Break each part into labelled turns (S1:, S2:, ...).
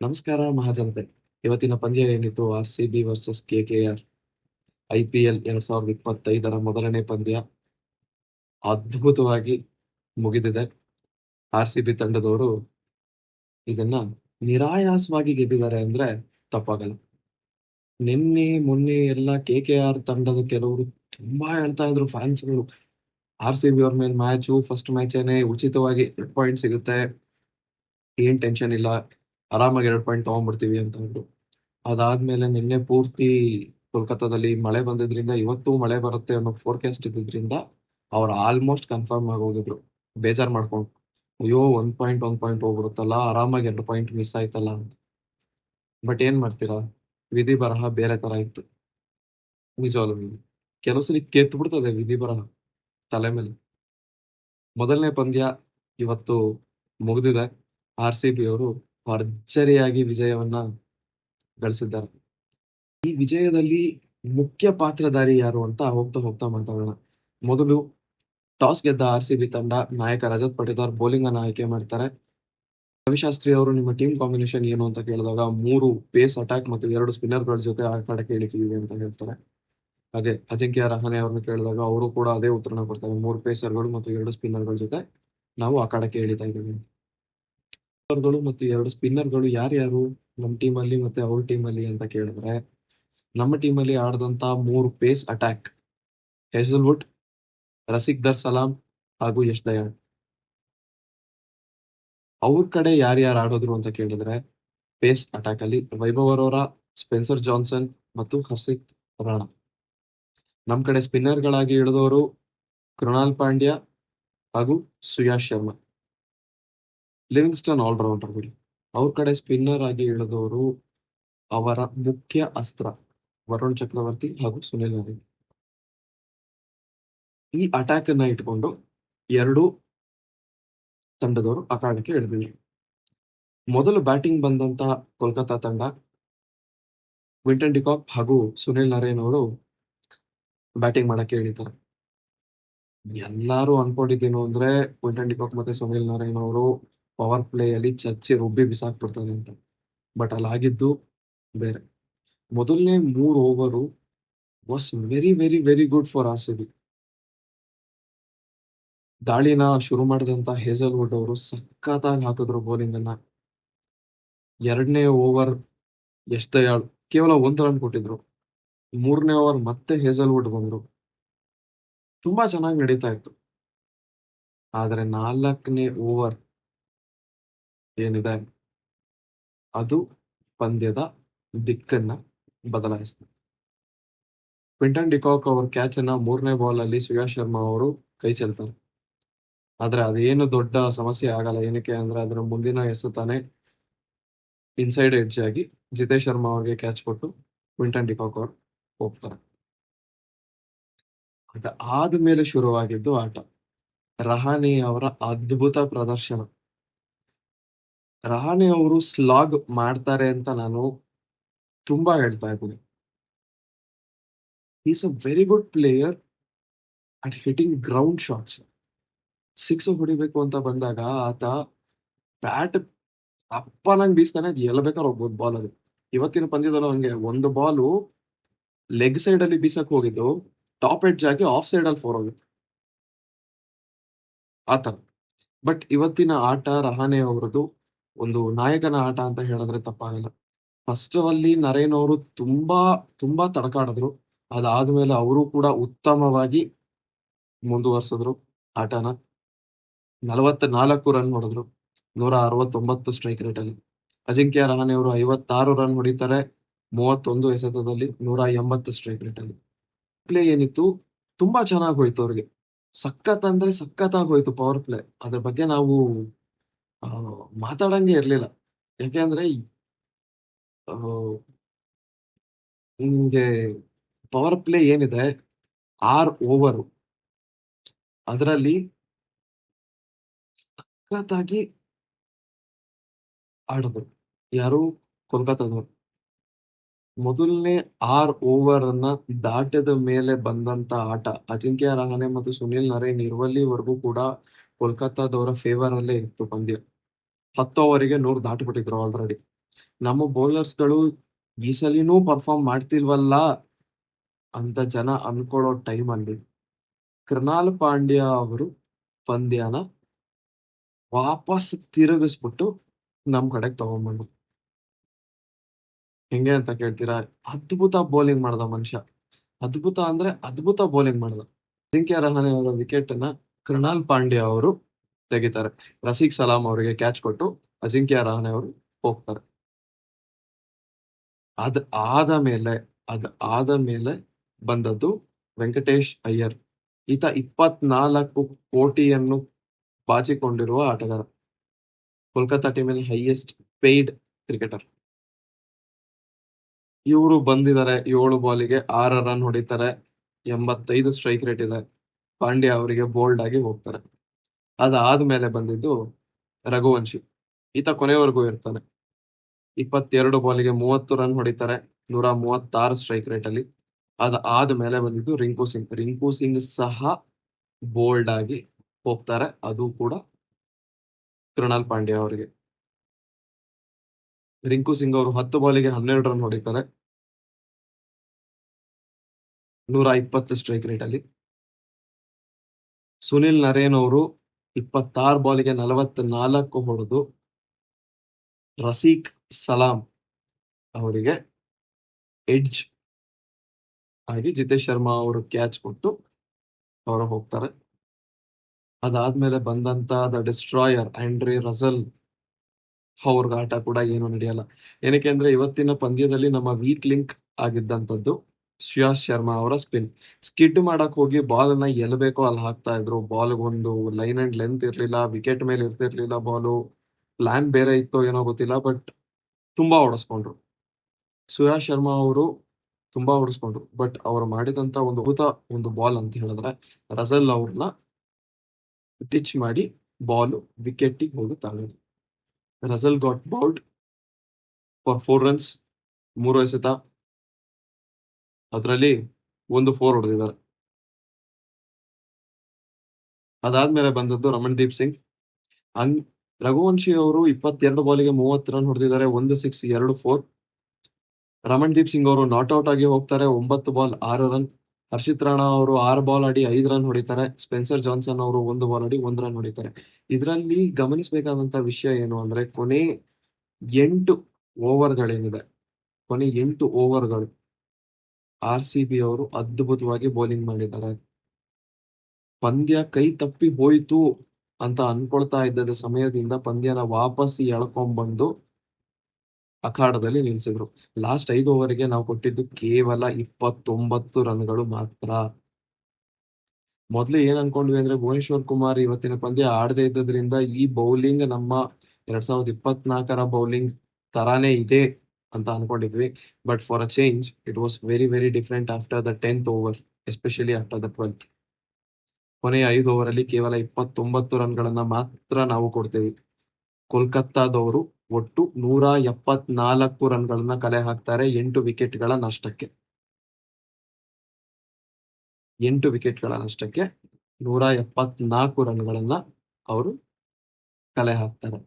S1: ನಮಸ್ಕಾರ ಮಹಾಜನತೆ. ಇವತ್ತಿನ ಪಂದ್ಯ ಏನಿತ್ತು? R C B versus K K R I P L ಎರಡ್ ಸಾವಿರದ ಇಪ್ಪತ್ತೈದರ ಮೊದಲನೇ ಪಂದ್ಯ ಅದ್ಭುತವಾಗಿ ಮುಗಿದಿದೆ. ಆರ್ ಸಿ ಬಿ ತಂಡದವರು ಇದನ್ನ ನಿರಾಯಾಸವಾಗಿ ಗೆದ್ದಿದ್ದಾರೆ ಅಂದ್ರೆ ತಪ್ಪಾಗಲ್ಲ. ನಿನ್ನೆ, ಮೊನ್ನೆ ಎಲ್ಲ ಕೆ ಕೆ ಆರ್ ತಂಡದ ಕೆಲವರು ತುಂಬಾ ಹೇಳ್ತಾ ಇದ್ರು ಫ್ಯಾನ್ಸ್ಗಳು ಆರ್ ಸಿ ಬಿ ಅವ್ರ ಮೇಲೆ ಮ್ಯಾಚು ಫಸ್ಟ್ ಮ್ಯಾಚ್ ಏನೇ ಉಚಿತವಾಗಿ ಪಾಯಿಂಟ್ ಸಿಗುತ್ತೆ. ಏನ್ ಟೆನ್ಷನ್ ಇಲ್ಲ. ಆರಾಮಾಗಿ ಎರಡು ಪಾಯಿಂಟ್ ತಗೊಂಡ್ಬಿಡ್ತೀವಿ ಅಂತ ಅಂದ್ರು. ಅದಾದ್ಮೇಲೆ ನಿನ್ನೆ ಪೂರ್ತಿ ಕೋಲ್ಕತ್ತಾದಲ್ಲಿ ಮಳೆ ಬಂದಿದ್ರಿಂದ ಇವತ್ತು ಮಳೆ ಬರುತ್ತೆ ಅನ್ನೋ ಫೋರ್ಕಾಸ್ಟ್ ಇದ್ದಿದ್ರಿಂದ ಅವ್ರು ಆಲ್ಮೋಸ್ಟ್ ಕನ್ಫರ್ಮ್ ಆಗಿ ಹೋಗಿದ್ರು. ಬೇಜಾರ್ ಮಾಡ್ಕೊಂಡು, ಅಯ್ಯೋ, ಒಂದ್ ಪಾಯಿಂಟ್ ಒಂದ್ ಪಾಯಿಂಟ್ ಹೋಗ್ಬಿಡುತ್ತಲ್ಲ, ಆರಾಮಾಗಿ ಎರಡು ಪಾಯಿಂಟ್ ಮಿಸ್ ಆಯ್ತಲ್ಲ ಅಂತ. ಬಟ್ ಏನ್ ಮಾಡ್ತೀರಾ? ವಿಧಿ ಬರಹ ಬೇರೆ ತರ ಇತ್ತು. ನಿಜವಾಗ್ಲೂ ಕೆಲವು ಸಲ ಕೆತ್ತು ಬಿಡ್ತದೆ ವಿಧಿ ಬರಹ ತಲೆ ಮೇಲೆ. ಮೊದಲನೇ ಪಂದ್ಯ ಇವತ್ತು ಮುಗಿದಿದೆ. ಆರ್ ಸಿ ಬಿ ಅವರು ಭರ್ಜರಿಯಾಗಿ ವಿಜಯವನ್ನ ಗಳಿಸಿದ್ದಾರೆ. ಈ ವಿಜಯದಲ್ಲಿ ಮುಖ್ಯ ಪಾತ್ರಧಾರಿ ಯಾರು ಅಂತ ಹೋಗ್ತಾ ಹೋಗ್ತಾ ಮಾತಾಡೋಣ. ಮೊದಲು ಟಾಸ್ ಗೆದ್ದ ಆರ್ ಸಿ ಬಿ ತಂಡ ನಾಯಕ ರಜತ್ ಪಟಿದಾರ್ ಬೌಲಿಂಗ್ ಅನ್ನ ಆಯ್ಕೆ ಮಾಡ್ತಾರೆ. ರವಿಶಾಸ್ತ್ರಿ ಅವರು ನಿಮ್ಮ ಟೀಮ್ ಕಾಂಬಿನೇಷನ್ ಏನು ಅಂತ ಕೇಳಿದಾಗ ಮೂರು ಪೇಸ್ ಅಟ್ಯಾಕ್ ಮತ್ತು ಎರಡು ಸ್ಪಿನ್ನರ್ಗಳ ಜೊತೆ ಆಟಾಡಕ್ಕೆ ಇಳಿತೀವಿ ಅಂತ ಹೇಳ್ತಾರೆ. ಹಾಗೆ ಅಜಿಂಕ್ಯ ರಹಾನೆ ಅವ್ರನ್ನ ಕೇಳಿದಾಗ ಅವರು ಕೂಡ ಅದೇ ಉತ್ತರನ ಕೊಡ್ತಾರೆ. ಮೂರು ಪೇಸರ್ಗಳು ಮತ್ತು ಎರಡು ಸ್ಪಿನ್ನರ್ಗಳ ಜೊತೆ ನಾವು ಆಟಾಡಕ್ಕೆ ಇಳಿತಾ ಇದ್ದೀವಿ. ಗಳು ಮತ್ತು ಎರಡು ಸ್ಪಿನ್ನರ್ಗಳು ಯಾರ್ಯಾರು ನಮ್ಮ ಟೀಮ್ ಅಲ್ಲಿ ಮತ್ತೆ ಅವ್ರ ಟೀಮ್ ಅಲ್ಲಿ ಅಂತ ಕೇಳಿದ್ರೆ, ನಮ್ಮ ಟೀಮ್ ಅಲ್ಲಿ ಆಡದಂತ ಮೂರು pace attack Hazlewood Rasikh Dar Salam ಹಾಗೂ ಯಶ್ ದಯಾಳ್. ಅವ್ರ ಕಡೆ ಯಾರ್ಯಾರು ಆಡೋದ್ರು ಅಂತ ಕೇಳಿದ್ರೆ ಪೇಸ್ ಅಟ್ಯಾಕ್ ಅಲ್ಲಿ ವೈಭವ್ ಅರೋರಾ, ಸ್ಪೆನ್ಸರ್ ಜಾನ್ಸನ್ ಮತ್ತು ಹರ್ಷಿತ್ ರಾಣಾ. ನಮ್ ಕಡೆ ಸ್ಪಿನ್ನರ್ ಗಳಾಗಿ ಇಳಿದವರು ಕೃಣಾಲ್ ಪಾಂಡ್ಯ ಹಾಗೂ ಸುಯಾಶ್ ಶರ್ಮಾ. ಲಿವಿಂಗ್ಸ್ಟನ್ ಬಿಡಿ. ಅವ್ರ ಕಡೆ ಸ್ಪಿನ್ನರ್ ಆಗಿ ಇಳಿದವರು ಅವರ ಮುಖ್ಯ ಅಸ್ತ್ರ ವರುಣ್ ಚಕ್ರವರ್ತಿ ಹಾಗೂ ಸುನಿಲ್ ನಾರಿ ಈ ಅಟ್ಯಾಕ್ ಅನ್ನ ಇಟ್ಕೊಂಡು ಎರಡು ತಂಡದವರು ಅಖಾಡಕ್ಕೆ ಇಳಿದಿದ್ರು ಮೊದಲು ಬ್ಯಾಟಿಂಗ್ ಬಂದಂತ ಕೋಲ್ಕತ್ತಾ ತಂಡ ವಿಂಟನ್ ಡಿಕಾಕ್ ಹಾಗೂ ಸುನಿಲ್ ನರೇನ್ ಅವರು ಬ್ಯಾಟಿಂಗ್ ಮಾಡಕ್ಕೆ ಹೇಳಿದ್ದಾರೆ ಎಲ್ಲಾರು ಅನ್ಕೊಂಡಿದ್ದೇನು ಅಂದ್ರೆ ವಿಂಟನ್ ಡಿಕಾಕ್ ಮತ್ತೆ ಸುನಿಲ್ ನಾರಾಯಣ್ ಅವರು ಪವರ್ ಪ್ಲೇ ಅಲ್ಲಿ ಚಚ್ಚಿ ರುಬ್ಬಿ ಬಿಸಾಕ್ಬಿಡ್ತಾನೆ ಅಂತ. ಬಟ್ ಅಲ್ಲಿ ಆಗಿದ್ದು ಬೇರೆ. ಮೊದಲನೇ ಮೂರು over was very very very good for R C B ದಾಳಿನ ಶುರು ಮಾಡಿದಂತ ಹೇಸಲ್ವುಡ್ ಅವರು ಸಖತ್ತಾಗಿ ಹಾಕಿದ್ರು ಬೌಲಿಂಗ್ ಅನ್ನ. ಎರಡನೇ ಓವರ್ ಎಷ್ಟ ದಯಾಳ್ ಕೇವಲ ಒಂದು ರನ್ ಕೊಟ್ಟಿದ್ರು. ಮೂರನೇ ಓವರ್ ಮತ್ತೆ ಹೇಸಲ್ವುಡ್ ಬಂದ್ರು. ತುಂಬಾ ಚೆನ್ನಾಗಿ ನಡೀತಾ ಇತ್ತು. ಆದ್ರೆ ನಾಲ್ಕನೇ ಓವರ್ ಏನಿದೆ? ಅದು ಪಂದ್ಯದ ದಿಕ್ಕನ್ನ ಬದಲಾಯಿಸಿದೆ ಕ್ವಿಂಟನ್ ಡಿಕಾಕ್ ಅವ್ರ ಕ್ಯಾಚ್ ಅನ್ನ ಮೂರನೇ ಬಾಲ್ ಅಲ್ಲಿ ಸುಯಾ ಶರ್ಮಾ ಅವರು ಕೈ ಚೆಲ್ತಾರೆ. ಆದ್ರೆ ಅದೇನು ದೊಡ್ಡ ಸಮಸ್ಯೆ ಆಗಲ್ಲ. ಏನಕ್ಕೆ ಅಂದ್ರೆ ಅದರ ಮುಂದಿನ ಎಸೆತಾನೆ ಇನ್ಸೈಡ್ ಎಡ್ಜ್ ಆಗಿ ಜಿತೇಶ್ ಶರ್ಮಾ ಅವ್ರಿಗೆ ಕ್ಯಾಚ್ ಕೊಟ್ಟು ಕ್ವಿಂಟನ್ ಡಿಕಾಕ್ ಅವರು ಹೋಗ್ತಾರೆ. ಅದ ಆದ್ಮೇಲೆ ಶುರುವಾಗಿದ್ದು ಆಟ. ರಹಾನೆ ಅವರ ಅದ್ಭುತ ಪ್ರದರ್ಶನ. ರಹಾನೆ ಅವರು ಸ್ಲಾಗ್ ಮಾಡ್ತಾರೆ ಅಂತ ನಾನು ತುಂಬಾ ಹೇಳ್ತಾ ಇದ್ದೀನಿ. Is a very good player at hitting ground shots six ಹೊಡಿಬೇಕು ಅಂತ ಬಂದಾಗ ಆತ ಬ್ಯಾಟ್ ಅಪ್ಪನಂಗ್ ಬೀಸ್ತಾನೆ, ಅದು ಎಲ್ಲ ಬೇಕಾದ್ರೆ ಹೋಗ್ಬೋದು ಬಾಲ್ ಅದು ಇವತ್ತಿನ ಪಂದ್ಯದಲ್ಲೂ ಹಂಗೆ, ಒಂದು ಬಾಲು ಲೆಗ್ ಸೈಡ್ ಅಲ್ಲಿ ಬೀಸಕ್ ಹೋಗಿದ್ದು ಟಾಪ್ ಎಡ್ಜ್ ಆಗಿ ಆಫ್ ಸೈಡ್ ಅಲ್ಲಿ ಫೋರ್ ಹೋಗಿತ್ತು ಆತ ಬಟ್ ಇವತ್ತಿನ ಆಟ ರಹಾನೆ ಅವರದು ಒಂದು ನಾಯಕನ ಆಟ ಅಂತ ಹೇಳಿದ್ರೆ ತಪ್ಪಾಗಲ್ಲ. ಫಸ್ಟ್ ಅಲ್ಲಿ ನರೇನ್ ಅವರು ತುಂಬಾ ತುಂಬಾ ತಡಕಾಡಿದ್ರು. ಅದಾದ್ಮೇಲೆ ಅವರು ಕೂಡ ಉತ್ತಮವಾಗಿ ಮುಂದುವರ್ಸಿದ್ರು ಆಟನ. ನಲವತ್ತ ನಾಲ್ಕು ರನ್ ಹೊಡೆದ್ರು. ನೂರ ಅರವತ್ತೊಂಬತ್ತು ಸ್ಟ್ರೈಕ್ ರೇಟ್ ಅಲ್ಲಿ. ಅಜಿಂಕ್ಯ ರಹಾನೆ ಅವರು ಐವತ್ತಾರು ರನ್ ಹೊಡಿತಾರೆ. ಮೂವತ್ತೊಂದು ಎಸೆತದಲ್ಲಿ ನೂರ ಎಂಬತ್ತು ಸ್ಟ್ರೈಕ್ ರೇಟ್ ಅಲ್ಲಿ. ಪ್ಲೇ ಏನಿತ್ತು? ತುಂಬಾ ಚೆನ್ನಾಗಿ ಹೋಯ್ತು ಅವ್ರಿಗೆ. ಸಖತ್ ಅಂದ್ರೆ ಸಖತ್ ಹೋಯ್ತು ಪವರ್ ಪ್ಲೇ ಅದ್ರ ಬಗ್ಗೆ ನಾವು ಮಾತಾಡಂಗೆ ಇರ್ಲಿಲ್ಲ. ಯಾಕೆಂದ್ರೆ ನಿಮ್ಗೆ ಪವರ್ ಪ್ಲೇ ಏನಿದೆ? ಆರ್ ಓವರ್ ಅದರಲ್ಲಿ ಸಖತ್ತಾಗಿ ಆಡಿದ್ರು ಯಾರು? ಕೋಲ್ಕತ್ತಾದವರು. ಮೊದಲನೇ ಆರ್ ಓವರ್ ಅನ್ನ ದಾಟದ ಮೇಲೆ ಬಂದಂತ ಆಟ, ಅಜಿಂಕ್ಯ ರಹಾನೆ ಮತ್ತು ಸುನಿಲ್ ನರೇನ್ ಇರುವಲ್ಲಿವರೆಗೂ ಕೂಡ ಕೋಲ್ಕತ್ತಾದವರ ಫೇವರ್ ಅಲ್ಲೇ ಇತ್ತು ಪಂದ್ಯ. ಹತ್ತು ಓವರಿಗೆ ನೂರು ದಾಟಿಬಿಟ್ಟಿದ್ರು ಆಲ್ರೆಡಿ ನಮ್ಮ ಬೌಲರ್ಸ್ಗಳು ಈ ಸಲಿನೂ ಪರ್ಫಾರ್ಮ್ ಮಾಡ್ತಿಲ್ವಲ್ಲ ಅಂತ ಜನ ಅನ್ಕೊಳ್ಳೋ ಟೈಮಲ್ಲಿ ಕೃಣಾಲ್ ಪಾಂಡ್ಯ ಅವರು ಪಂದ್ಯನ ವಾಪಸ್ ತಿರುಗಿಸ್ಬಿಟ್ಟು ನಮ್ ಕಡೆಗೆ ತಗೊಂಡ್ಬಂದ್ರು. ಹೆಂಗೆ ಅಂತ ಕೇಳ್ತೀರಾ? ಅದ್ಭುತ ಬೌಲಿಂಗ್ ಮಾಡ್ದ ಮನುಷ್ಯ. ಅದ್ಭುತ ಅಂದ್ರೆ ಅದ್ಭುತ ಬೌಲಿಂಗ್ ಮಾಡ್ದ. ಅಜಿಂಕ್ಯ ರಹಾನೆ ಅವರ ವಿಕೆಟ್ ಅನ್ನ ಕೃಣಾಲ್ ಪಾಂಡ್ಯ ಅವರು ತೆಗಿತಾರೆ. ರಸೀಕ್ ಸಲಾಂ ಅವರಿಗೆ ಕ್ಯಾಚ್ ಕೊಟ್ಟು ಅಜಿಂಕ್ಯ ರಹಾನೆ ಅವರು ಹೋಗ್ತಾರೆ. ಅದ್ ಆದ ಮೇಲೆ, ಅದ್ ಆದ ಮೇಲೆ ಬಂದದ್ದು ವೆಂಕಟೇಶ್ ಅಯ್ಯರ್. ಈತ ಇಪ್ಪತ್ನಾಲ್ಕು ಕೋಟಿಯನ್ನು ಬಾಚಿಕೊಂಡಿರುವ ಆಟಗಾರ. ಕೋಲ್ಕತ್ತಾ ಟೀಮಲ್ಲಿ ಹೈಯೆಸ್ಟ್ ಪೇಯ್ಡ್ ಕ್ರಿಕೆಟರ್ ಇವರು ಬಂದಿದ್ದಾರೆ, ಏಳು ಬಾಲಿಗೆ ಆರು ರನ್ ಹೊಡಿತಾರೆ, ಎಂಬತ್ತೈದು ಸ್ಟ್ರೈಕ್ ರೇಟ್ ಇದೆ. ಪಾಂಡ್ಯ ಅವರಿಗೆ ಬೋಲ್ಡ್ ಆಗಿ ಹೋಗ್ತಾರೆ. ಅದಾದ್ಮೇಲೆ ಬಂದಿದ್ದು ರಘುವಂಶಿ. ಈತ ಕೊನೆವರೆಗೂ ಇರ್ತಾನೆ. ಇಪ್ಪತ್ತೆರಡು ಬಾಲಿಗೆ ಮೂವತ್ತು ರನ್ ಹೊಡಿತಾರೆ. ನೂರ ಮೂವತ್ತಾರು ಸ್ಟ್ರೈಕ್ ರೇಟ್ ಅಲ್ಲಿ. ಅದಾದ ಆದ್ಮೇಲೆ ಬಂದಿದ್ದು ರಿಂಕು ಸಿಂಗ್. ರಿಂಕು ಸಿಂಗ್ ಸಹ ಬೋಲ್ಡ್ ಆಗಿ ಹೋಗ್ತಾರೆ. ಅದು ಕೂಡ ಕೃಣಾಲ್ ಪಾಂಡ್ಯ ಅವರಿಗೆ. ರಿಂಕು ಸಿಂಗ್ ಅವರು ಹತ್ತು ಬಾಲಿಗೆ ಹನ್ನೆರಡು ರನ್ ಹೊಡಿತಾರೆ. ನೂರ ಇಪ್ಪತ್ತು ಸ್ಟ್ರೈಕ್ ರೇಟ್ ಅಲ್ಲಿ. ಸುನಿಲ್ ನರೇನ್ ಅವರು ಇಪ್ಪತ್ತಾರು ಬಾಲಿಗೆ ನಲವತ್ನಾಲ್ಕು ಹೊಡೆದು ರಸೀಕ್ ಸಲಾಂ ಅವರಿಗೆ ಎಡ್ಜ್ ಆಗಿ ಜಿತೇಶ್ ಶರ್ಮಾ ಅವರು ಕ್ಯಾಚ್ ಕೊಟ್ಟು ಅವರು ಹೋಗ್ತಾರೆ. ಅದಾದ್ಮೇಲೆ ಬಂದಂತ ದ ಡಿಸ್ಟ್ರಾಯರ್ ಆಂಡ್ರಿ ರಸಲ್ ಅವ್ರಿಗೆ ಆಟ ಕೂಡ ಏನು ನಡೆಯಲ್ಲ. ಏನಕ್ಕೆ ಅಂದ್ರೆ ಇವತ್ತಿನ ಪಂದ್ಯದಲ್ಲಿ ನಮ್ಮ ವೀಕ್ ಲಿಂಕ್ ಆಗಿದ್ದಂಥದ್ದು ಶ್ರೇಯಾಸ್ ಶರ್ಮಾ ಅವರ ಸ್ಪಿನ್ ಸ್ಕಿಡ್ ಮಾಡಕ್ ಹೋಗಿ ಬಾಲ್ ಅನ್ನ ಎಲ್ ಬೇಕೋ ಅಲ್ಲಿ ಹಾಕ್ತಾ ಇದ್ರು. ಬಾಲ್ ಒಂದು ಲೈನ್ ಅಂಡ್ ಲೆಂತ್ ಇರ್ಲಿಲ್ಲ ವಿಕೆಟ್ ಮೇಲೆ ಇರ್ತಿರ್ಲಿಲ್ಲ ಬಾಲು ಪ್ಲಾನ್ ಬೇರೆ ಇತ್ತೋ ಏನೋ ಗೊತ್ತಿಲ್ಲ ಬಟ್ ತುಂಬಾ ಓಡಿಸ್ಕೊಂಡ್ರು. ಸುಯಾಸ್ ಶರ್ಮಾ ಅವರು ತುಂಬಾ ಓಡಿಸ್ಕೊಂಡ್ರು. ಬಟ್ ಅವ್ರು ಮಾಡಿದಂತ ಒಂದು ಅದ್ಭುತ ಒಂದು ಬಾಲ್ ಅಂತ ಹೇಳಿದ್ರೆ ರಸಲ್ ಅವ್ರನ್ನ ಟಿಚ್ ಮಾಡಿ ball wicket ಹೋಗುತ್ತಾಗ Russell got bowled for four runs ಮೂರು ಎಸೆತ. ಅದರಲ್ಲಿ ಒಂದು ಫೋರ್ ಹೊಡೆದಿದ್ದಾರೆ. ಅದಾದ್ಮೇಲೆ ಬಂದದ್ದು ರಮಣ್ದೀಪ್ ಸಿಂಗ್. ಹಂಗ್ ರಘುವಂಶಿ ಅವರು ಇಪ್ಪತ್ತೆರಡು ಬಾಲಿಗೆ ಮೂವತ್ತು ರನ್ ಹೊಡೆದಿದ್ದಾರೆ, ಒಂದು ಸಿಕ್ಸ್ ಎರಡು ಫೋರ್ ರಮಣ್ದೀಪ್ ಸಿಂಗ್ ಅವರು ನಾಟ್ ಔಟ್ ಆಗಿ ಹೋಗ್ತಾರೆ, ಒಂಬತ್ತು ಬಾಲ್, ಆರು ರನ್. ಹರ್ಷಿತ್ ರಾಣಾ ಅವರು ಆರು ಬಾಲ್ ಆಡಿ ಐದು ರನ್ ಹೊಡಿತಾರೆ, ಸ್ಪೆನ್ಸರ್ ಜಾನ್ಸನ್ ಅವರು ಒಂದು ಬಾಲ್ ಆಡಿ ಒಂದು ರನ್ ಹೊಡಿತಾರೆ. ಇದರಲ್ಲಿ ಗಮನಿಸಬೇಕಾದಂತ ವಿಷಯ ಏನು ಅಂದ್ರೆ ಕೊನೆ ಎಂಟು ಓವರ್ಗಳೇನಿದೆ, ಕೊನೆ ಎಂಟು ಓವರ್ಗಳು. ಆರ್ ಸಿ ಬಿ ಅವರು ಅದ್ಭುತವಾಗಿ ಬೌಲಿಂಗ್ ಮಾಡಿದ್ದಾರೆ. ಪಂದ್ಯ ಕೈ ತಪ್ಪಿ ಹೋಯ್ತು ಅಂತ ಅನ್ಕೊಳ್ತಾ ಇದ್ದದ ಸಮಯದಿಂದ ಪಂದ್ಯನ ವಾಪಸ್ ಎಳ್ಕೊಂಡ್ಬಂದು ಅಖಾಡದಲ್ಲಿ ನಿಲ್ಸಿದ್ರು. ಲಾಸ್ಟ್ ಐದು ಓವರ್ಗೆ ನಾವು ಕೊಟ್ಟಿದ್ದು ಕೇವಲ ಇಪ್ಪತ್ತೊಂಬತ್ತು ರನ್ಗಳು ಮಾತ್ರ. ಮೊದ್ಲು ಏನ್ ಅನ್ಕೊಂಡ್ವಿ ಅಂದ್ರೆ ಭುವನೇಶ್ವರ್ ಕುಮಾರ್ ಇವತ್ತಿನ ಪಂದ್ಯ ಆಡದೇ ಇದ್ದದ್ರಿಂದ ಈ ಬೌಲಿಂಗ್ ನಮ್ಮ ಎರಡ್ ಸಾವಿರದ ಇಪ್ಪತ್ನಾಲ್ಕರ ಬೌಲಿಂಗ್ ತರಾನೇ ಇದೆ. ಅಂತ ಅನ್ಕೊಂಡಿದ್ವಿ. But for a change it was very very different after the tenth over especially after the twelfth ಕೊನೆಯ ಐದು ಓವರ್ ಅಲ್ಲಿ ಕೇವಲ ಇಪ್ಪತ್ತೊಂಬತ್ತು ರನ್ಗಳನ್ನ ಮಾತ್ರ ನಾವು ಕೊಡ್ತೇವೆ. ಕೋಲ್ಕತ್ತಾದವರು ಒಟ್ಟು ನೂರ ಎಪ್ಪತ್ನಾಲ್ಕು ರನ್ಗಳನ್ನ ಕಲೆ ಹಾಕ್ತಾರೆ ಎಂಟು ವಿಕೆಟ್ಗಳ ನಷ್ಟಕ್ಕೆ. ಎಂಟು ವಿಕೆಟ್ಗಳ ನಷ್ಟಕ್ಕೆ ನೂರ ಎಪ್ಪತ್ನಾಲ್ಕು ರನ್ಗಳನ್ನ ಅವರು ಕಲೆ ಹಾಕ್ತಾರೆ.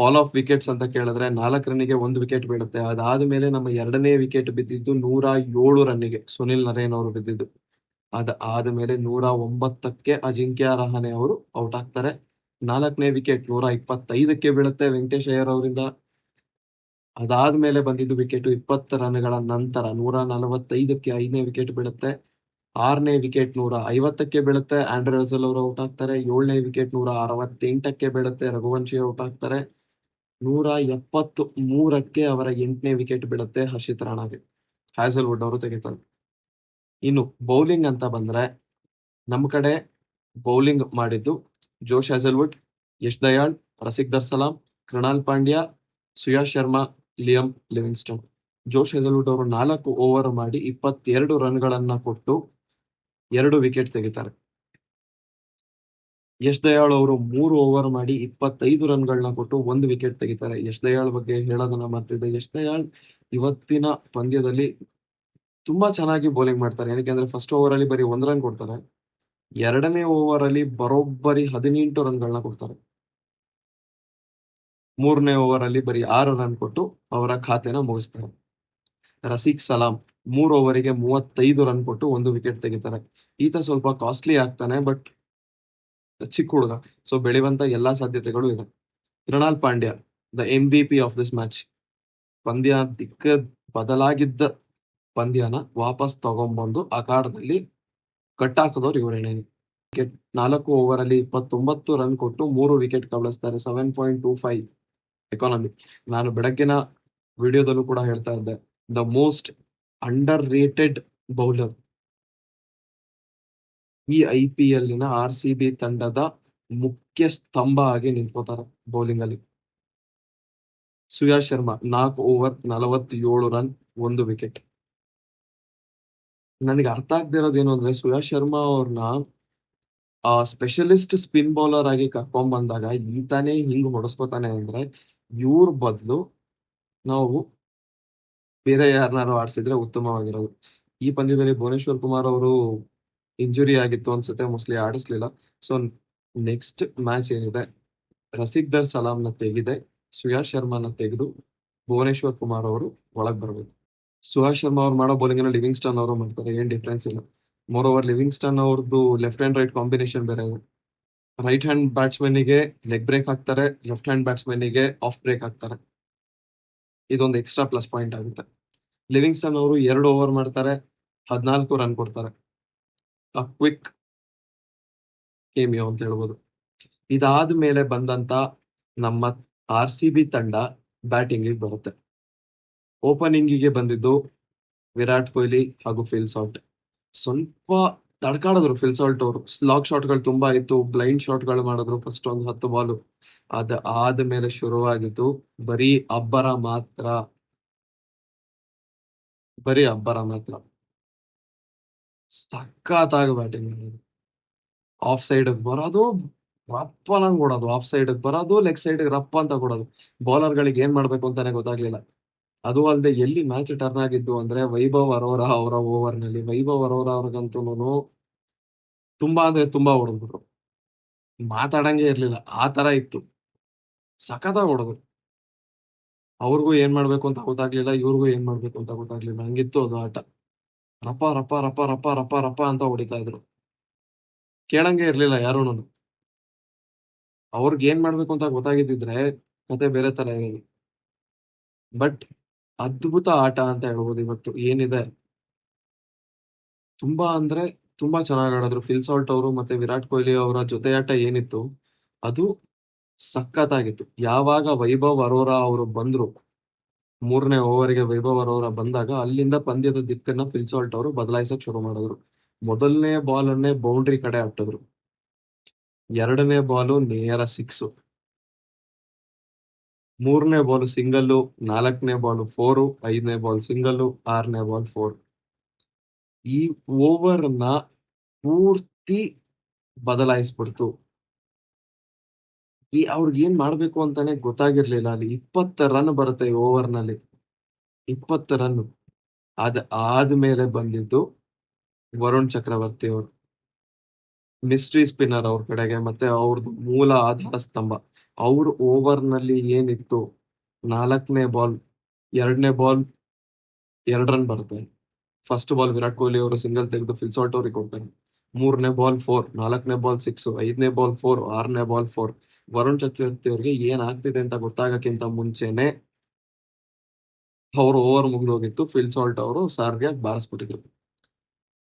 S1: ಫಾಲ್ ಆಫ್ ವಿಕೆಟ್ಸ್ ಅಂತ ಕೇಳಿದ್ರೆ ನಾಲ್ಕು ರನ್ನಿಗೆ ಒಂದು ವಿಕೆಟ್ ಬೀಳುತ್ತೆ. ಅದಾದ ಮೇಲೆ ನಮ್ಮ ಎರಡನೇ ವಿಕೆಟ್ ಬಿದ್ದಿದ್ದು ನೂರ ಏಳು ರನ್ನಿಗೆ ಸುನಿಲ್ ನರೇನ್ ಅವರು ಬಿದ್ದಿದ್ದು. ಅದ ಆದ್ಮೇಲೆ ನೂರ ಒಂಬತ್ತಕ್ಕೆ ಅಜಿಂಕ್ಯ ರಹಾನೆ ಅವರು ಔಟ್ ಆಗ್ತಾರೆ. ನಾಲ್ಕನೇ ವಿಕೆಟ್ ನೂರ ಇಪ್ಪತ್ತೈದಕ್ಕೆ ಬೀಳುತ್ತೆ ವೆಂಕಟೇಶ್ ಅಯ್ಯರ್ ಅವರಿಂದ. ಅದಾದ ಮೇಲೆ ಬಂದಿದ್ದು ವಿಕೆಟ್ ಇಪ್ಪತ್ತು ರನ್ಗಳ ನಂತರ ನೂರ ನಲವತ್ತೈದಕ್ಕೆ ಐದನೇ ವಿಕೆಟ್ ಬೀಳುತ್ತೆ. ಆರನೇ ವಿಕೆಟ್ ನೂರ ಐವತ್ತಕ್ಕೆ ಬೀಳುತ್ತೆ. ಆಂಡ್ರೆ ರಸಲ್ ಅವರು ಔಟ್ ಆಗ್ತಾರೆ. ಏಳನೇ ವಿಕೆಟ್ ನೂರ ಅರವತ್ತೆಂಟಕ್ಕೆ ಬೀಳುತ್ತೆ. ರಘುವಂಶಿ ಔಟ್ ಆಗ್ತಾರೆ. ನೂರ ಎಪ್ಪತ್ತು ಮೂರಕ್ಕೆ ಅವರ ಎಂಟನೇ ವಿಕೆಟ್ ಬೀಳುತ್ತೆ ಹರ್ಷಿತ್ ರಾಣಾಗೆ. ಹ್ಯಾಸಲ್ವುಡ್ ಅವರು ತೆಗಿತಾರೆ. ಇನ್ನು ಬೌಲಿಂಗ್ ಅಂತ ಬಂದ್ರೆ ನಮ್ಮ ಕಡೆ ಬೌಲಿಂಗ್ ಮಾಡಿದ್ದು Josh Hazlewood, Yash Dayal, Rasikh Dar Salam, Krunal Pandya, Suyash Sharma, Liam Livingstone. Josh Hazlewood ಅವರು ನಾಲ್ಕು ಓವರ್ ಮಾಡಿ ಇಪ್ಪತ್ತೆರಡು ರನ್ಗಳನ್ನ ಕೊಟ್ಟು ಎರಡು ವಿಕೆಟ್ ತೆಗಿತಾರೆ. ಯಶ್ ದಯಾಳ್ ಅವರು ಮೂರು ಓವರ್ ಮಾಡಿ ಇಪ್ಪತ್ತೈದು ರನ್ಗಳನ್ನ ಕೊಟ್ಟು ಒಂದು ವಿಕೆಟ್ ತೆಗಿತಾರೆ. ಯಶ್ ದಯಾಳ್ ಬಗ್ಗೆ ಹೇಳೋದನ್ನ ಮರ್ತಿದ್ದೆ. ಯಶ್ ದಯಾಳ್ ಇವತ್ತಿನ ಪಂದ್ಯದಲ್ಲಿ ತುಂಬಾ ಚೆನ್ನಾಗಿ ಬೌಲಿಂಗ್ ಮಾಡ್ತಾರೆ. ಏನಕ್ಕೆ ಫಸ್ಟ್ ಓವರ್ ಅಲ್ಲಿ ಬರೀ ಒಂದ್ ರನ್ ಕೊಡ್ತಾರೆ. ಎರಡನೇ ಓವರ್ ಅಲ್ಲಿ ಬರೋಬ್ಬರಿ ಹದಿನೆಂಟು ರನ್ಗಳನ್ನ ಕೊಡ್ತಾರೆ. ಮೂರನೇ ಓವರ್ ಅಲ್ಲಿ ಬರೀ ಆರು ರನ್ ಕೊಟ್ಟು ಅವರ ಖಾತೆನ ಮುಗಿಸ್ತಾರೆ. ರಸೀಕ್ ಸಲಾಂ ಮೂರು ಓವರಿಗೆ ಮೂವತ್ತೈದು ರನ್ ಕೊಟ್ಟು ಒಂದು ವಿಕೆಟ್ ತೆಗಿತಾರೆ. ಈತ ಸ್ವಲ್ಪ ಕಾಸ್ಟ್ಲಿ ಆಗ್ತಾನೆ ಬಟ್ ಚಿಕ್ಕ ಹುಡುಗ ಸೊ ಬೆಳೆಯುವಂತ ಎಲ್ಲಾ ಸಾಧ್ಯತೆಗಳು ಇದೆ. Krunal Pandya the M V P of this match ಪಂದ್ಯ ದಿಕ್ಕ ಬದಲಾಗಿದ್ದ ಪಂದ್ಯನ ವಾಪಸ್ ತಗೊಂಡ್ಬಂದು ಅಖಾಡದಲ್ಲಿ ಕಟ್ಟಾಕದವ್ರು ಇವರೇನೇ ವಿಕೆಟ್ ನಾಲ್ಕು ಓವರ್ ಅಲ್ಲಿ ಇಪ್ಪತ್ತೊಂಬತ್ತು ರನ್ ಕೊಟ್ಟು ಮೂರು wicket ಕಬಳಿಸ್ತಾರೆ. Seven point two five economy ನಾನು ಬೆಳಗ್ಗಿನ ವಿಡಿಯೋದಲ್ಲೂ ಕೂಡ ಹೇಳ್ತಾ ಇದ್ದೆ. The most under rated bowler ಈ ಐ ಪಿ ಎಲ್ನ ಆರ್ ಸಿ ಬಿ ತಂಡದ ಮುಖ್ಯ ಸ್ತಂಭ ಆಗಿ ನಿಂತ್ಕೋತಾರೆ ಬೌಲಿಂಗ್ ಅಲ್ಲಿ. ಸುಯಾ ಶರ್ಮಾ, ನಾಲ್ಕು ಓವರ್ ನಲವತ್ತೇಳು ರನ್ ಒಂದು ವಿಕೆಟ್ ನನಗೆ ಅರ್ಥ ಆಗ್ದಿರೋದೇನು ಅಂದ್ರೆ ಸುಯಾ ಶರ್ಮಾ ಅವ್ರನ್ನ ಆ ಸ್ಪೆಷಲಿಸ್ಟ್ ಸ್ಪಿನ್ ಬೌಲರ್ ಆಗಿ ಕರ್ಕೊಂಡ್ ಬಂದಾಗ ಈತಾನೇ ಹಿಂಗ್ ಹೊಡಸ್ಕೊತಾನೆ ಅಂದ್ರೆ ಇವ್ರ ಬದಲು ನಾವು ಬೇರೆ ಯಾರನ್ನಾರು ಆಡ್ಸಿದ್ರೆ ಉತ್ತಮವಾಗಿರೋದು. ಈ ಪಂದ್ಯದಲ್ಲಿ ಭುವನೇಶ್ವರ್ ಕುಮಾರ್ ಅವರು ಇಂಜುರಿ ಆಗಿತ್ತು ಅನ್ಸುತ್ತೆ ಮೋಸ್ಟ್ಲಿ ಆಡಿಸ್ಲಿಲ್ಲ. ಸೊ ನೆಕ್ಸ್ಟ್ ಮ್ಯಾಚ್ ಏನಿದೆ? ರಸಿಕ್ದರ್ ಸಲಾಂನ ತೆಗೆದೆ, ಸುಯಾಶ್ ಶರ್ಮಾನ ತೆಗೆದು ಭುವನೇಶ್ವರ್ ಕುಮಾರ್ ಅವರು ಒಳಗ್ ಬರಬೇಕು. ಸುಹಾಸ್ ಶರ್ಮಾ ಅವ್ರು ಮಾಡೋ ಬೌಲಿಂಗ್ ಲಿವಿಂಗ್ಸ್ಟನ್ ಅವರು ಮಾಡ್ತಾರೆ, ಏನ್ ಡಿಫ್ರೆನ್ಸ್ ಇಲ್ಲ. ಮೋರ್ ಓವರ್ ಲಿವಿಂಗ್ ಸ್ಟನ್ ಅವ್ರದ್ದು ಲೆಫ್ಟ್ ಹ್ಯಾಂಡ್ ರೈಟ್ ಕಾಂಬಿನೇಷನ್ ಬೇರೆ ರೈಟ್ ಹ್ಯಾಂಡ್ ಬ್ಯಾಟ್ಸ್ಮನ್ಗೆ ಲೆಗ್ ಬ್ರೇಕ್ ಹಾಕ್ತಾರೆ ಲೆಫ್ಟ್ ಹ್ಯಾಂಡ್ ಬ್ಯಾಟ್ಸ್ಮನ್ಗೆ ಆಫ್ ಬ್ರೇಕ್ ಹಾಕ್ತಾರೆ. ಇದೊಂದು ಎಕ್ಸ್ಟ್ರಾ ಪ್ಲಸ್ ಪಾಯಿಂಟ್ ಆಗುತ್ತೆ. ಲಿವಿಂಗ್ಸ್ಟನ್ ಅವರು ಎರಡು ಓವರ್ ಮಾಡ್ತಾರೆ, ಹದಿನಾಲ್ಕು ರನ್ ಕೊಡ್ತಾರೆ. ಕ್ವಿಕ್ ಕೇಮಿಯೋ ಅಂತ ಹೇಳ್ಬೋದು. ಇದಾದ ಮೇಲೆ ಬಂದಂತ ನಮ್ಮ ಆರ್ ಸಿ ಬಿ ತಂಡ ಬ್ಯಾಟಿಂಗ್ ಬರುತ್ತೆ. ಓಪನಿಂಗ್ಗೆ ಬಂದಿದ್ದು ವಿರಾಟ್ ಕೊಹ್ಲಿ ಹಾಗೂ ಫಿಲ್ ಸಾಲ್ಟ್ ಸ್ವಲ್ಪ ತಡ್ಕಾಡಿದ್ರು ಫಿಲ್ ಸಾಲ್ಟ್ ಅವರು. ಸ್ಲಾಗ್ ಶಾಟ್ಗಳು ತುಂಬಾ ಇತ್ತು. ಬ್ಲೈಂಡ್ ಶಾಟ್ಗಳು ಮಾಡಿದ್ರು ಫಸ್ಟ್ ಒಂದು ಹತ್ತು ಬಾಲು ಅದ ಆದ್ಮೇಲೆ ಶುರುವಾಗಿದ್ದು ಬರೀ ಅಬ್ಬರ ಮಾತ್ರ. ಬರೀ ಅಬ್ಬರ ಮಾತ್ರ. ಸಖತ್ತಾಗಿ ಬ್ಯಾಟಿಂಗ್ ಮಾಡೋದು ಆಫ್ ಸೈಡ್ ಬರೋದು ರಪ್ಪ ನಂಗೆ ಕೊಡೋದು ಆಫ್ ಸೈಡ್ ಬರೋದು ಲೆಗ್ ಸೈಡಿಗೆ ರಪ್ಪ ಅಂತ ಕೊಡೋದು. ಬೌಲರ್ಗಳಿಗೆ ಏನ್ ಮಾಡ್ಬೇಕು ಅಂತಾನೆ ಗೊತ್ತಾಗ್ಲಿಲ್ಲ. ಅದು ಅಲ್ಲದೆ ಎಲ್ಲಿ ಮ್ಯಾಚ್ ಟರ್ನ್ ಆಗಿದ್ದು ಅಂದ್ರೆ ವೈಭವ್ ಅರೋರಾ ಅವರ ಓವರ್ನಲ್ಲಿ. ವೈಭವ್ ಅರೋರಾ ಅವ್ರಿಗಂತೂ ತುಂಬಾ ಅಂದ್ರೆ ತುಂಬಾ ಹೊಡೆದ್ಬಿಟ್ರು ಮಾತಾಡಂಗೆ ಇರ್ಲಿಲ್ಲ. ಆ ತರ ಇತ್ತು. ಸಖತ್ತಾಗಿ ಹೊಡೆದ್ರು ಅವ್ರಿಗೂ ಏನ್ ಮಾಡ್ಬೇಕು ಅಂತ ಗೊತ್ತಾಗ್ಲಿಲ್ಲ. ಇವ್ರಿಗೂ ಏನ್ ಮಾಡ್ಬೇಕು ಅಂತ ಗೊತ್ತಾಗ್ಲಿಲ್ಲ. ಹಂಗಿತ್ತು ಅದು ಆಟ. ರಪ ರಪ ರಪ ರಪ ರಪ ರಪ ಅಂತ ಹೊಡಿತಾ ಇದ್ರು. ಕೇಳಂಗೆ ಇರ್ಲಿಲ್ಲ ಯಾರೂನು ಅವ್ರಿಗೆ ಏನ್ ಮಾಡ್ಬೇಕು ಅಂತ ಗೊತ್ತಾಗಿದ್ದಿದ್ರೆ ಕತೆ ಬೇರೆ ತರ ಇರೋದು ಬಟ್ ಅದ್ಭುತ ಆಟ ಅಂತ ಹೇಳ್ಬೋದು ಇವತ್ತು. ಏನಿದೆ? ತುಂಬಾ ಅಂದ್ರೆ ತುಂಬಾ ಚೆನ್ನಾಗಿ ಆಡಿದ್ರು. ಫಿಲ್ ಸಾಲ್ಟ್ ಅವರು ಮತ್ತೆ ವಿರಾಟ್ ಕೊಹ್ಲಿ ಅವರ ಆಟ ಏನಿತ್ತು, ಅದು ಸಖತ್ತಾಗಿತ್ತು. ಯಾವಾಗ ವೈಭವ್ ಅರೋರಾ ಅವರು ಬಂದ್ರು ಮೂರನೇ ಓವರ್ಗೆ ವೈಭವ್ ಅವರವರ ಬಂದಾಗ ಅಲ್ಲಿಂದ ಪಂದ್ಯದ ದಿಕ್ಕನ್ನ ಫಿಲ್ಸಾಲ್ಟ್ ಅವರು ಬದಲಾಯಿಸಕ್ ಶುರು ಮಾಡಿದ್ರು. ಮೊದಲನೇ ಬಾಲ್ ಅನ್ನೇ ಬೌಂಡ್ರಿ ಕಡೆ ಹಾಕ್ತಿದ್ರು. ಎರಡನೇ ಬಾಲು ನೇರ ಸಿಕ್ಸ್. ಮೂರನೇ ಬಾಲ್ ಸಿಂಗಲ್ಲು, ನಾಲ್ಕನೇ ಬಾಲ್ ಫೋರು, ಐದನೇ ಬಾಲ್ ಸಿಂಗಲ್ಲು, ಆರನೇ ಬಾಲ್ ಫೋರ್. ಈ ಓವರ್ನ ಪೂರ್ತಿ ಬದಲಾಯಿಸ್ಬಿಡ್ತು. ಈ ಅವ್ರಿಗೆ ಏನ್ ಮಾಡ್ಬೇಕು ಅಂತಾನೆ ಗೊತ್ತಾಗಿರ್ಲಿಲ್ಲ. ಅಲ್ಲಿ ಇಪ್ಪತ್ತ ರನ್ ಬರುತ್ತೆ ಓವರ್ನಲ್ಲಿ. ಇಪ್ಪತ್ತು ರನ್ ಅದ ಆದ್ಮೇಲೆ ಬಂದಿದ್ದು ವರುಣ್ ಚಕ್ರವರ್ತಿ ಅವರು. ಮಿಸ್ಟ್ರಿ ಸ್ಪಿನ್ನರ್ ಅವ್ರ ಕಡೆಗೆ ಮತ್ತೆ ಅವ್ರದ್ದು ಮೂಲ ಆಧಾರ ಸ್ತಂಭ. ಅವ್ರ ಓವರ್ನಲ್ಲಿ ಏನಿತ್ತು? ನಾಲ್ಕನೇ ಬಾಲ್ ಎರಡನೇ ಬಾಲ್ ಎರಡ್ ರನ್ ಬರುತ್ತೆ. ಫಸ್ಟ್ ಬಾಲ್ ವಿರಾಟ್ ಕೊಹ್ಲಿ ಅವರು ಸಿಂಗಲ್ ತೆಗೆದು ಫಿಲ್ಸಾಟ್ ಅವ್ರಿಗೆ ಕೊಡ್ತಾರೆ. ಮೂರನೇ ಬಾಲ್ ಫೋರ್ ನಾಲ್ಕನೇ ಬಾಲ್ ಸಿಕ್ಸ್ ಐದನೇ ಬಾಲ್ ಫೋರ್ ಆರನೇ ಬಾಲ್ ಫೋರ್ ವರುಣ್ ಚಕ್ರವರ್ತಿ ಅವ್ರಿಗೆ ಏನ್ ಅಂತ ಗೊತ್ತಾಗಕ್ಕಿಂತ ಮುಂಚೆನೆ ಅವರು ಓವರ್ ಮುಗ್ದೋಗಿತ್ತು ಫಿಲ್ ಸಾಲ್ಟ್ ಅವರು ಸಾರ್ಗೆ ಬಾರಿಸ್ಬಿಟ್ಟಿದ್ರು.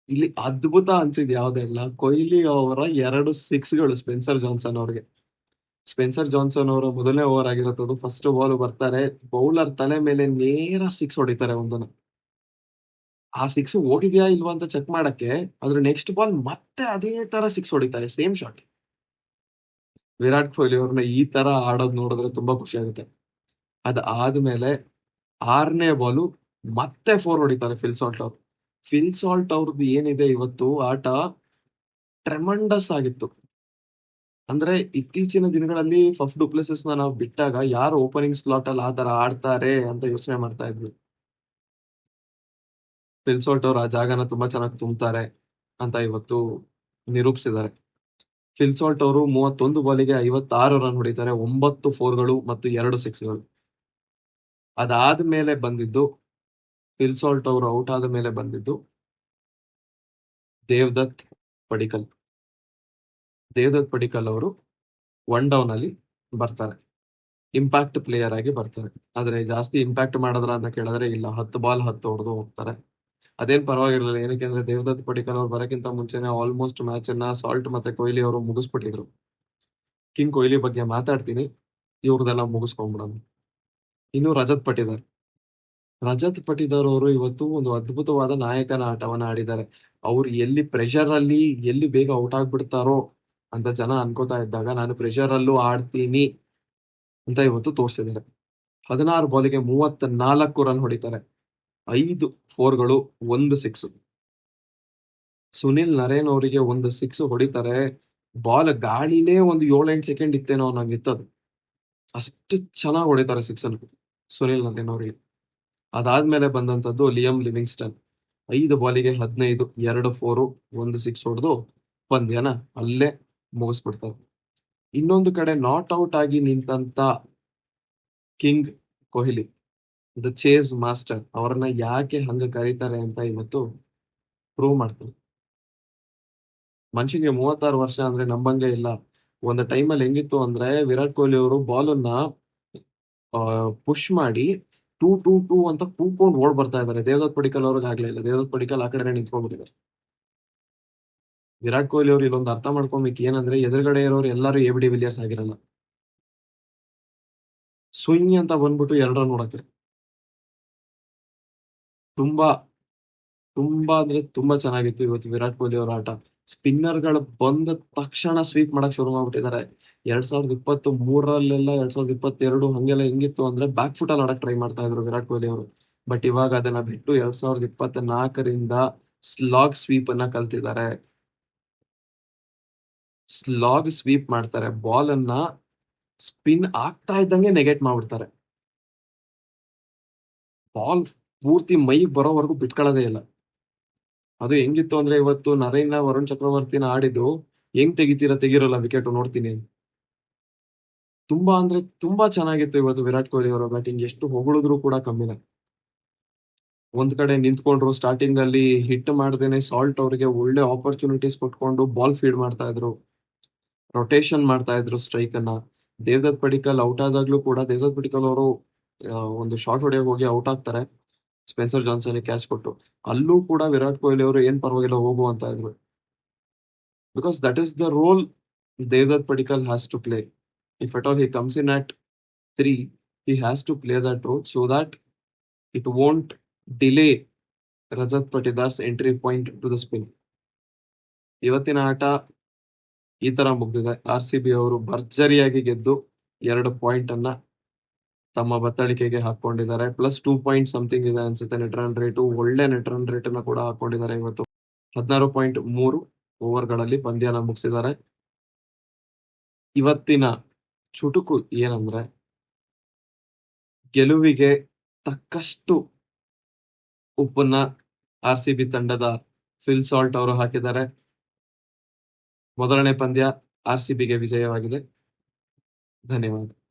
S1: ಇಲ್ಲಿ ಅದ್ಭುತ ಅನ್ಸಿದ್ ಯಾವ್ದೆಲ್ಲ? ಕೊಹ್ಲಿ ಅವರ ಎರಡು ಸಿಕ್ಸ್ಗಳು ಸ್ಪೆನ್ಸರ್ ಜಾನ್ಸನ್ ಅವ್ರಿಗೆ. ಸ್ಪೆನ್ಸರ್ ಜಾನ್ಸನ್ ಅವರ ಮೊದಲನೇ ಓವರ್ ಆಗಿರೋದು. ಫಸ್ಟ್ ಬಾಲ್ ಬರ್ತಾರೆ. ಬೌಲರ್ ತಲೆ ಮೇಲೆ ನೇರ ಸಿಕ್ಸ್ ಹೊಡಿತಾರೆ ಒಂದನ್ನು ಆ ಸಿಕ್ಸ್ ಹೋಗಿದ್ಯಾ ಇಲ್ವಾ ಅಂತ ಚೆಕ್ ಮಾಡಕ್ಕೆ ಅದ್ರ ನೆಕ್ಸ್ಟ್ ಬಾಲ್ ಮತ್ತೆ ಅದೇ ತರ ಸಿಕ್ಸ್ ಹೊಡಿತಾರೆ. ಸೇಮ್ ಶಾಟ್ ವಿರಾಟ್ ಕೊಹ್ಲಿ ಅವ್ರನ್ನ ಈ ತರ ಆಡೋದ್ ನೋಡಿದ್ರೆ ತುಂಬಾ ಖುಷಿ ಆಗುತ್ತೆ. ಅದ್ ಆದ್ಮೇಲೆ ಆರನೇ ಬಾಲು ಮತ್ತೆ ಫೋರ್ ಹೊಡಿತಾರೆ ಫಿಲ್ ಸಾಲ್ಟ್ ಅವ್ರು. ಫಿಲ್ ಸಾಲ್ಟ್ ಅವ್ರದ್ದು ಏನಿದೆ ಇವತ್ತು ಆಟ ಟ್ರೆಮಂಡಸ್ ಆಗಿತ್ತು. ಅಂದ್ರೆ ಇತ್ತೀಚಿನ ದಿನಗಳಲ್ಲಿ ಫಫ್ ಡುಪ್ಲೆಸಸ್ ನಾವು ಬಿಟ್ಟಾಗ ಯಾರು ಓಪನಿಂಗ್ ಸ್ಲಾಟ್ ಅಲ್ಲಿ ಆ ತರ ಆಡ್ತಾರೆ ಅಂತ ಯೋಚನೆ ಮಾಡ್ತಾ ಇದ್ವಿ. ಫಿಲ್ ಸಾಲ್ಟ್ ಅವ್ರು ಆ ಜಾಗನ ತುಂಬಾ ಚೆನ್ನಾಗಿ ತುಂಬ್ತಾರೆ ಅಂತ ಇವತ್ತು ನಿರೂಪಿಸಿದ್ದಾರೆ. ಫಿಲ್ ಸಾಲ್ಟ್ ಅವರು ಮೂವತ್ತೊಂದು ಬಾಲಿಗೆ ಐವತ್ತಾರು ರನ್ ಹೊಡಿತಾರೆ, ಒಂಬತ್ತು ಫೋರ್ಗಳು ಮತ್ತು ಎರಡು ಸಿಕ್ಸ್ಗಳು ಅದಾದ್ಮೇಲೆ ಬಂದಿದ್ದು ಫಿಲ್ಸಾಲ್ಟ್ ಅವರು ಔಟ್ ಆದ ಮೇಲೆ ಬಂದಿದ್ದು, ದೇವದತ್ ಪಡಿಕಲ್. ದೇವದತ್ ಪಡಿಕಲ್ ಅವರು ಒನ್ ಡೌನ್ ಅಲ್ಲಿ ಬರ್ತಾರೆ. ಇಂಪ್ಯಾಕ್ಟ್ ಪ್ಲೇಯರ್ ಆಗಿ ಬರ್ತಾರೆ. ಆದ್ರೆ ಜಾಸ್ತಿ ಇಂಪ್ಯಾಕ್ಟ್ ಮಾಡಿದ್ರ ಅಂತ ಕೇಳಿದ್ರೆ ಇಲ್ಲ, ಹತ್ತು ಬಾಲ್ ಹತ್ತು ಹೊಡೆದು ಹೋಗ್ತಾರೆ. ಅದೇನ್ ಪರವಾಗಿರ್ಲಿಲ್ಲ. ಏನಕ್ಕೆ ಅಂದ್ರೆ ದೇವದತ್ ಪಡಿಕಲ್ ಅವ್ರು ಬರಕ್ಕಿಂತ ಮುಂಚೆನೆ ಆಲ್ಮೋಸ್ಟ್ ಮ್ಯಾಚ್ ಅನ್ನ ಸಾಲ್ಟ್ ಮತ್ತೆ ಕೊಹ್ಲಿ ಅವರು ಮುಗಿಸ್ಬಿಟ್ಟಿದ್ರು. ಕಿಂಗ್ ಕೊಹ್ಲಿ ಬಗ್ಗೆ ಮಾತಾಡ್ತೀನಿ. ಇವ್ರದೆಲ್ಲ ಮುಗಿಸ್ಕೊಂಡ್ಬಿಡೋಣ ಇನ್ನು ರಜತ್ ಪಟಿದಾರ್. ರಜತ್ ಪಟಿದಾರ್ ಅವರು ಇವತ್ತು ಒಂದು ಅದ್ಭುತವಾದ ನಾಯಕನ ಆಟವನ್ನ ಆಡಿದ್ದಾರೆ. ಅವ್ರು ಎಲ್ಲಿ ಪ್ರೆಷರ್ ಅಲ್ಲಿ ಎಲ್ಲಿ ಬೇಗ ಔಟ್ ಆಗ್ಬಿಡ್ತಾರೋ ಅಂತ ಜನ ಅನ್ಕೋತಾ ಇದ್ದಾಗ ನಾನು ಪ್ರೆಷರ್ ಅಲ್ಲೂ ಆಡ್ತೀನಿ ಅಂತ ಇವತ್ತು ತೋರಿಸಿದ್ದಾರೆ. ಹದಿನಾರು ಬಾಲಿಗೆ ಮೂವತ್ತ್ ನಾಲ್ಕು ರನ್ ಹೊಡಿತಾರೆ. ಐದು ಫೋರ್ಗಳು ಒಂದು ಸಿಕ್ಸ್. ಸುನಿಲ್ ನರೇನ್ ಅವರಿಗೆ ಒಂದು ಸಿಕ್ಸ್ ಹೊಡಿತಾರೆ. ಬಾಲ್ ಗಾಳಿನೇ ಒಂದು ಏಳೆಂಟು ಸೆಕೆಂಡ್ ಇತ್ತೇನೋ ನಂಗಿತ್ತದು ಅಷ್ಟು ಚೆನ್ನಾಗಿ ಹೊಡಿತಾರೆ ಸಿಕ್ಸ್ ಅನ್ನು. ಸುನಿಲ್ ನರೇನ್ ಅವರಿಗೆ. ಅದಾದ್ಮೇಲೆ ಬಂದಂತದ್ದು ಲಿಯಂ ಲಿವಿಂಗ್ಸ್ಟನ್. ಐದು ಬಾಲಿಗೆ ಹದಿನೈದು, ಎರಡು ಫೋರು, ಒಂದು ಸಿಕ್ಸ್ ಹೊಡೆದು ಪಂದ್ಯನ ಅಲ್ಲೇ ಮುಗಿಸ್ಬಿಡ್ತಾರೆ. ಇನ್ನೊಂದು ಕಡೆ ನಾಟ್ ಔಟ್ ಆಗಿ ನಿಂತಂತ king Kohli. The chase master ಅವರನ್ನ ಯಾಕೆ ಹಂಗ ಕರೀತಾರೆ ಅಂತ ಇವತ್ತು ಪ್ರೂವ್ ಮಾಡ್ತಾರೆ. ಮನುಷ್ಯನಿಗೆ ಮೂವತ್ತಾರು ವರ್ಷ ಅಂದ್ರೆ ನಂಬಂಗೆ ಇಲ್ಲ. ಒಂದು ಟೈಮಲ್ಲಿ ಹೆಂಗಿತ್ತು ಅಂದ್ರೆ ವಿರಾಟ್ ಕೊಹ್ಲಿ ಅವರು ಬಾಲನ್ನ ಪುಷ್ ಮಾಡಿ ಟೂ ಟೂ ಟೂ ಅಂತ ಕೂಕೊಂಡು ಓಡ್ ಬರ್ತಾ ಇದಾರೆ ದೇವದತ್ ಪಡಿಕಲ್ ಅವ್ರಿಗೆ ಆಗ್ಲೇ ಇಲ್ಲ. ದೇವದತ್ ಪಡಿಕಲ್ ಆ ಕಡೆ ನಿಂತ್ಕೊಂಡ್ಬಿಟ್ಟಿದ್ದಾರೆ. ವಿರಾಟ್ ಕೊಹ್ಲಿ ಅವ್ರು ಇಲ್ಲೊಂದು ಅರ್ಥ ಮಾಡ್ಕೊಬೇಕು. ಏನಂದ್ರೆ ಎದುರುಗಡೆ ಇರೋರು ಎಲ್ಲರೂ ಎ ಬಿ ವಿಲಿಯರ್ಸ್ ಆಗಿರಲ್ಲ. ಸ್ವಿಂಗ್ ಅಂತ ಬಂದ್ಬಿಟ್ಟು ಎರಡರ ನೋಡಕ್ಕೆ. ತುಂಬಾ ತುಂಬಾ ಅಂದ್ರೆ ತುಂಬಾ ಚೆನ್ನಾಗಿತ್ತು ಇವತ್ತು ವಿರಾಟ್ ಕೊಹ್ಲಿ ಅವರ ಆಟ. ಸ್ಪಿನ್ನರ್ಗಳು ಬಂದ ತಕ್ಷಣ ಸ್ವೀಪ್ ಮಾಡಕ್ ಶುರು ಮಾಡ್ಬಿಟ್ಟಿದ್ದಾರೆ. ಎರಡ್ ಸಾವಿರದ ಇಪ್ಪತ್ತು ಮೂರಲ್ಲೆಲ್ಲ ಎರಡ್ ಸಾವಿರದ ಇಪ್ಪತ್ತೆರಡು ಹಂಗೆಲ್ಲ ಹೆಂಗಿತ್ತು ಅಂದ್ರೆ ಬ್ಯಾಕ್ ಫುಟ್ ಅಲ್ಲಿ ಆಡಕ್ ಟ್ರೈ ಮಾಡ್ತಾ ಇದ್ರು ವಿರಾಟ್ ಕೊಹ್ಲಿ ಅವರು. ಬಟ್ ಇವಾಗ ಅದನ್ನ ಬಿಟ್ಟು ಎರಡ್ ಸಾವಿರದ ಇಪ್ಪತ್ತ ನಾಲ್ಕರಿಂದ ಸ್ಲಾಗ್ ಸ್ವೀಪ್ ಅನ್ನ ಕಲ್ತಿದ್ದಾರೆ. ಸ್ಲಾಗ್ ಸ್ವೀಪ್ ಮಾಡ್ತಾರೆ. ಬಾಲ್ ಅನ್ನ ಸ್ಪಿನ್ ಆಗ್ತಾ ಇದ್ದಂಗೆ ನೆಗೆಟ್ ಮಾಡ್ಬಿಡ್ತಾರೆ. ಬಾಲ್ ಪೂರ್ತಿ ಮೈ ಬರೋವರೆಗೂ ಬಿಟ್ಕೊಳ್ಳೋದೇ ಇಲ್ಲ. ಅದು ಹೆಂಗಿತ್ತು ಅಂದ್ರೆ ಇವತ್ತು ನರೇನ ವರುಣ್ ಚಕ್ರವರ್ತಿನ ಆಡಿದ್ದು ಹೆಂಗ್ ತೆಗಿತೀರಾ ತೆಗಿರಲ್ಲ ವಿಕೆಟ್ ನೋಡ್ತೀನಿ ತುಂಬಾ ಅಂದ್ರೆ ತುಂಬಾ ಚೆನ್ನಾಗಿತ್ತು ಇವತ್ತು ವಿರಾಟ್ ಕೊಹ್ಲಿ ಅವರ ಬ್ಯಾಟಿಂಗ್. ಎಷ್ಟು ಹೊಗಳಿದ್ರು ಕೂಡ ಕಮ್ಮಿನ. ಒಂದ್ ಕಡೆ ನಿಂತ್ಕೊಂಡ್ರು ಸ್ಟಾರ್ಟಿಂಗ್ ಅಲ್ಲಿ ಹಿಟ್ ಮಾಡ್ದೇನೆ ಸಾಲ್ಟ್ ಅವರಿಗೆ ಒಳ್ಳೆ ಆಪರ್ಚುನಿಟೀಸ್ ಕೊಟ್ಕೊಂಡು ಬಾಲ್ ಫೀಡ್ ಮಾಡ್ತಾ ಇದ್ರು. ರೊಟೇಷನ್ ಮಾಡ್ತಾ ಇದ್ರು ಸ್ಟ್ರೈಕ್ ಅನ್ನ. ದೇವದತ್ ಪಡಿಕಲ್ ಔಟ್ ಆದಾಗ್ಲೂ ಕೂಡ, ದೇವದತ್ ಪಡಿಕಲ್ ಅವರು ಒಂದು ಶಾರ್ಟ್ ಹೊಡೆಯೋಗಿ ಹೋಗಿ ಔಟ್ ಆಗ್ತಾರೆ. ಸ್ಪೆನ್ಸರ್ ಜಾನ್ಸನ್ ಕ್ಯಾಚ್ ಕೊಟ್ಟು. ಅಲ್ಲೂ ಕೂಡ ವಿರಾಟ್ ಕೊಹ್ಲಿ ಅವರು ಏನ್ ಪರವಾಗಿಲ್ಲ ಹೋಗು ಅಂತ ಇದ್ರು. Because that is the role Devdutt Padikkal has to play if at all he comes in at three he has to play that role so that it won't delay Rajat Patidar entry point to the spin ಇವತ್ತಿನ ಆಟ ಈ ತರ ಮುಗ್ದಿದೆ. R C B ಅವರು ಭರ್ಜರಿಯಾಗಿ ಗೆದ್ದು ಎರಡು point ಅನ್ನ ತಮ್ಮ ಬತ್ತಳಿಕೆಗೆ ಹಾಕೊಂಡಿದ್ದಾರೆ ಪ್ಲಸ್ ಟೂ ಪಾಯಿಂಟ್ ಸಮಥಿಂಗ್ ಇದೆ ಅನ್ಸುತ್ತೆ ನೆಟ್ ರನ್ ರೇಟ್ ಒಳ್ಳೆ ನೆಟ್ ರನ್ ರೇಟ್ ಅನ್ನ ಕೂಡ ಹಾಕೊಂಡಿದ್ದಾರೆ ಇವತ್ತು. ಹದಿನಾರು ಪಾಯಿಂಟ್ ಮೂರು ಓವರ್ಗಳಲ್ಲಿ ಪಂದ್ಯನ ಮುಗಿಸಿದ್ದಾರೆ. ಇವತ್ತಿನ ಚುಟುಕು ಏನಂದ್ರೆ, ಗೆಲುವಿಗೆ ತಕ್ಕಷ್ಟು ಉಪ್ಪನ್ನ ಆರ್ ಸಿ ಬಿ ತಂಡದ ಫಿಲ್ ಸಾಲ್ಟ್ ಅವರು ಹಾಕಿದ್ದಾರೆ. ಮೊದಲನೇ ಪಂದ್ಯ ಆರ್ ಸಿ ಬಿಗೆ ವಿಜಯವಾಗಿದೆ. ಧನ್ಯವಾದ.